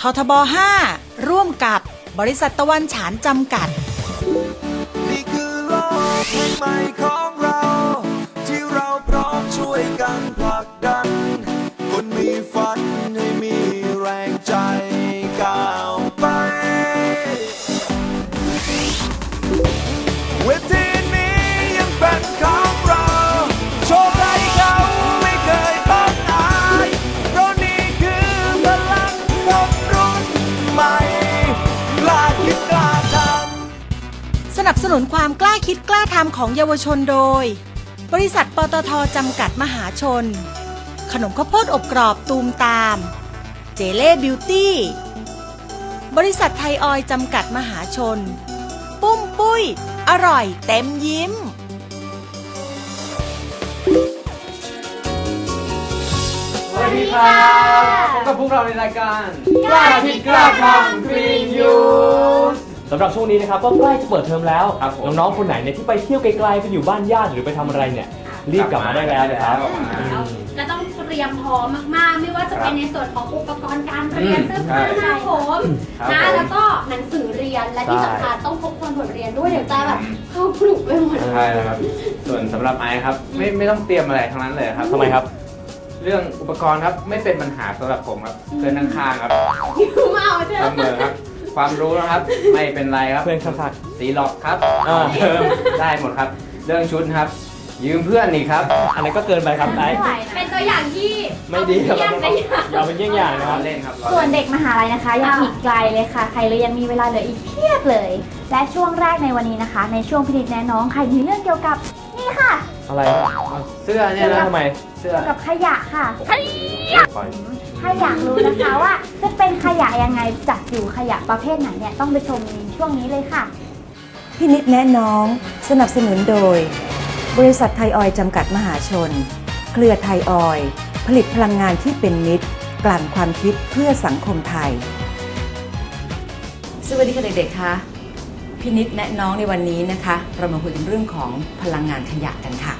ททบ 5 ร่วมกับบริษัทตะวันฉานจำกัด นี่คือโลกแห่งใหม่ของ นับสนุนความกล้าคิดกล้าทำของเยาวชนโดย บริษัทปตทจำกัดมหาชน ขนมข้าวโพดอบกรอบตูมตาม เจเล่บิวตี้ บริษัทไทยออยจำกัดมหาชน ปุ้มปุ้ย อร่อยเต็มยิ้ม สวัสดีครับพบกับพวกเราในรายการกล้าคิดกล้าทำ Green Youth สำหรับช่วงนี้นะครับก็ใกล้จะเปิดเทอมแล้ว ครับผม น้องๆคนไหนเนี่ยที่ไปเที่ยวไกลๆไปอยู่บ้านญาติหรือไปทำอะไรเนี่ยรีบกลับมาได้แล้วนะครับกลับมาได้แล้วอืมก็ต้องเตรียมพร้อมมากๆ ไม่ว่าจะเป็นในส่วนของอุปกรณ์การเรียนอืมเสื้อผ้าหน้าผมครับนะผม แล้วก็หนังสือเรียนและที่ใช่สำคัญต้องทบทวนบทเรียนด้วยเดี๋ยวจะแบบเข้ากลุ่มไปหมดใช่แล้วครับ ส่วนสำหรับไอซ์ครับ ไม่ไม่ต้องเตรียมอะไรทั้งนั้นเลยครับทำไมครับ เรื่องอุปกรณ์ครับไม่เป็นปัญหาสำหรับผมครับเพื่อนข้างๆครับยูเมาใช่ไหเสมมอครับ ความรู้นะครับ ไม่เป็นไรครับ เพื่อนข้าง สีหลอกครับอ่าเดิมได้หมดครับ เรื่องชุดครับ ยืมเพื่อนนี่ครับๆอันนั้นก็เกินไปครับไอ้ เป็นตัวอย่างที่ไม่ดีครับเยี่ยมไปอย่างอย่าเป็นเยี่ยงอย่างนะคล้รัอบเล่นครับล้อส่วนเล่นเด็กมหาลัยนะคะ ยังอีกไกลเลยค่ะ ใครเลยยังมีเวลาเหลืออีกเพียบเลย และช่วงแรกในวันนี้นะคะ ในช่วงพินิจแนะน้องใครมีเรื่องเกี่ยวกับนี่ค่ะอะไรครับเสื้อเนี่ยแล้วนะทำไม เสื้อเกี่ยวกับขยะค่ะ ปล่อย ถ้าอยากรู้นะคะว่าจะเป็นขยะยังไงจัดอยู่ขยะประเภทไหนเนี่ยต้องไปชมในช่วงนี้เลยค่ะพินิจแนะน้องสนับสนุนโดย บริษัทไทยออยล์จำกัดมหาชน เครือไทยออยล์ผลิตพลังงานที่เป็นมิตร กลั่นความคิดเพื่อสังคมไทย สวัสดีค่ะเด็กๆคะพินิษแนะน้องในวันนี้นะคะ เรามาคุยกันเรื่องของพลังงานขยะกันค่ะ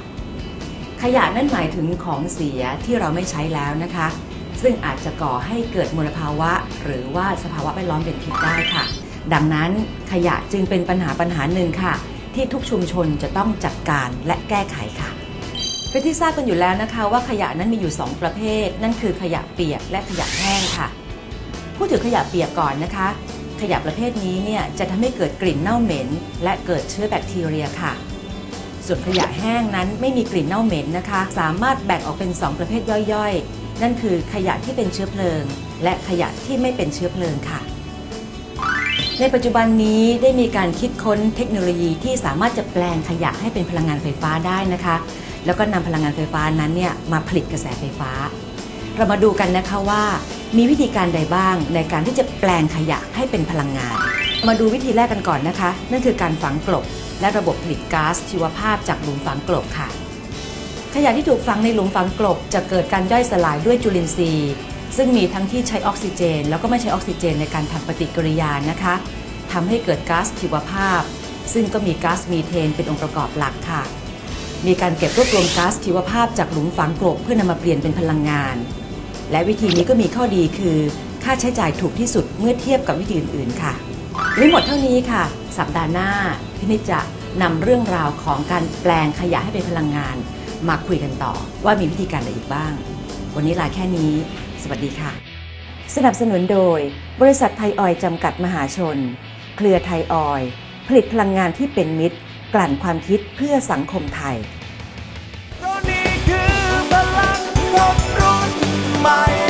ขยะนั่นหมายถึงของเสียที่เราไม่ใช้แล้วนะคะ ซึ่งอาจจะก่อให้เกิดมลภาวะ หรือว่าสภาวะแวดล้อมเป็นพิษได้ค่ะ ดังนั้นขยะจึงเป็นปัญหาปัญหาหนึ่งค่ะ ที่ทุกชุมชนจะต้องจัดการและแก้ไขค่ะเป็นที่ทราบกันอยู่แล้วนะคะ ว่าขยะนั้นมีอยู่ 2 ประเภท นั่นคือขยะเปียกและขยะแห้งค่ะ พูดถึงขยะเปียกก่อนนะคะ ขยะประเภทนี้เนี่ยจะทำให้เกิดกลิ่นเน่าเหม็น และเกิดเชื้อแบคทีเรียค่ะ ส่วนขยะแห้งนั้นไม่มีกลิ่นเน่าเหม็นนะคะ สามารถแบ่งออกเป็น 2 ประเภทย่อยๆ นั่นคือขยะที่เป็นเชื้อเพลิง และขยะที่ไม่เป็นเชื้อเพลิงค่ะ ในปัจจุบันนี้ได้มีการคิดค้นเทคโนโลยีที่สามารถจะแปลงขยะให้เป็นพลังงานไฟฟ้าได้นะคะ แล้วก็นำพลังงานไฟฟ้านั้นเนี่ยมาผลิตกระแสไฟฟ้า เรามาดูกันนะคะว่า มีวิธีการใดบ้างในการที่จะแปลงขยะให้เป็นพลังงาน มาดูวิธีแรกกันก่อนนะคะ นั่นคือการฝังกลบและระบบผลิตก๊าซชีวภาพจากหลุมฝังกลบค่ะ ขยะที่ถูกฝังในหลุมฝังกลบจะเกิดการย่อยสลายด้วยจุลินทรีย์ ซึ่งมีทั้งที่ใช้ออกซิเจน แล้วก็ไม่ใช้ออกซิเจนในการทำปฏิกิริยานะคะทำให้เกิดก๊าซชีวภาพ ซึ่งก็มีก๊าซมีเทนเป็นองค์ประกอบหลักค่ะ มีการเก็บรวบรวมก๊าซชีวภาพจากหลุมฝังกลบเพื่อนำมาเปลี่ยนเป็นพลังงาน และวิธีนี้ก็มีข้อดีคือ ค่าใช้จ่ายถูกที่สุดเมื่อเทียบกับวิธีอื่นๆค่ะไม่หมดเท่านี้ค่ะ สัปดาห์หน้าพินิจจะนำเรื่องราวของการแปลงขยะให้เป็นพลังงาน มาคุยกันต่อว่ามีวิธีการอะไรอีกบ้าง วันนี้ลาแค่นี้ สวัสดีค่ะ สนับสนุนโดย บริษัทไทยออยล์จำกัดมหาชน เครือไทยออยล์ผลิตพลังงานที่เป็นมิตร กลั่นความคิดเพื่อสังคมไทยนี่คือพลังคนรุ่นใหม่